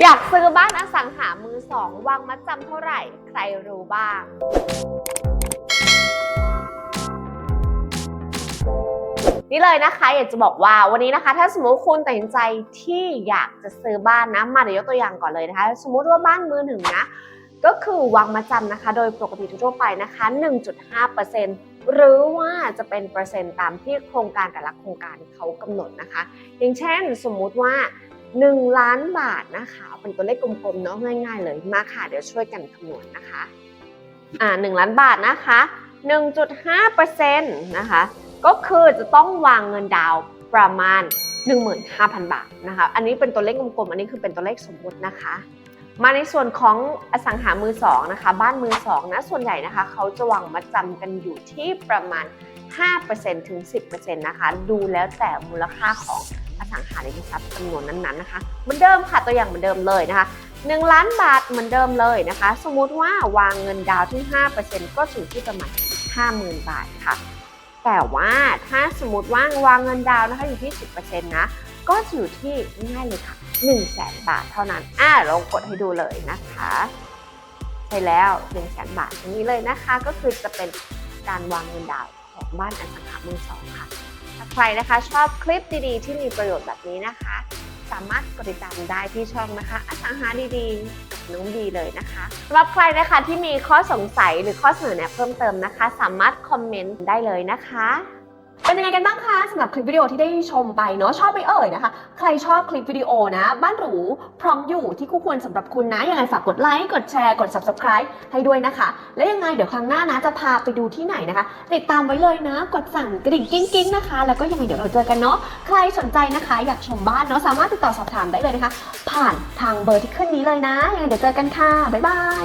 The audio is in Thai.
อยากซื้อบ้านอสังหามือสองวางมัดจำเท่าไหร่ ใครรู้บ้าง นี่เลยนะคะอยากจะบอกว่าวันนี้นะคะ ถ้าสมมติคุณตัดสินใจที่อยากจะซื้อบ้านนะมาเดี๋ยวยกตัวอย่างก่อนเลยนะคะ สมมุติว่าบ้านมือหนึ่งนะก็คือวางมาจำนะคะ โดยปกติทั่วไปนะคะ 1.5%หรือว่าจะเป็นเปอร์เซ็นต์ตามที่โครงการแต่ละโครงการเขากำหนดนะคะ อย่างเช่นสมมุติว่า 1 ล้านบาทนะคะเอาเป็นตัวเลขกลมๆเนาะง่ายๆเลยมาค่ะเดี๋ยวช่วยกันคำนวณนะคะอ่า1ล้านบาทนะคะ 1.5%นะคะก็คือจะต้องวางเงินดาวประมาณ 15,000 บาทนะคะอันนี้เป็นตัวเลขกลมๆอันนี้คือเป็นตัวเลขสมมตินะคะ มาในส่วนของอสังหามือสองนะคะ บ้านมือสองนะส่วนใหญ่นะคะเขาจะวางมัดจำกันอยู่ที่ประมาณ5%ถึง 10%นะคะ ดูแล้วแต่มูลค่าของ อสังหาริมทรัพย์จำนวนนั้นๆนะคะเหมือนเดิมค่ะตัวอย่างเหมือนเดิมเลยนะคะ1ล้านบาทเหมือนเดิมเลยนะคะ สมมุติว่าวางเงินดาวน์ที่ 5%ก็อยู่ที่ประมาณ 50,000 บาทค่ะ แต่ว่าถ้าสมมติว่าวางเงินดาวนะคะอยู่ที่ 10%นะก็จะอยู่ที่ง่ายเลยค่ะ1 0 0 0 0แบาทเท่านั้นอ่าลองกดให้ดูเลยนะคะใช่แล้ว1 0 0 0 0แบาทอย่างนี้เลยนะคะ ก็คือจะเป็นการวางเงินดาวของบ้านอสังหามือสองค่ะ ถ้าใครนะคะชอบคลิปดีๆ ที่มีประโยชน์แบบนี้นะคะ สามารถกดติดตามได้ที่ช่องนะคะอสังหาดีๆกับน้องดีเลยนะคะสำหรับใครนะคะที่มีข้อสงสัยหรือข้อเสนอแนะเพิ่มเติมนะคะ สามารถคอมเมนต์ได้เลยนะคะ เป็นยังไงกันบ้างคะสำหรับคลิปวิดีโอที่ได้ชมไปเนาะชอบไหมเอ่ยนะคะ ใครชอบคลิปวิดีโอนะ บ้านหรูพร้อมอยู่ที่คู่ควรสำหรับคุณนะยังไงฝากกดไลค์กดแชร์กด subscribe ให้ด้วยนะคะ และยังไงเดี๋ยวครั้งหน้านะจะพาไปดูที่ไหนนะคะ ติดตามไว้เลยนะ กดสั่งกระดิ่งกิ้งกิ้งนะคะ แล้วก็ยังไงเดี๋ยวเราเจอกันเนาะใครสนใจนะคะ อยากชมบ้านเนาะสามารถติดต่อสอบถามได้เลยนะคะ ผ่านทางเบอร์ที่ขึ้นนี้เลยนะยังไงเดี๋ยวเจอกันค่ะบ๊ายบาย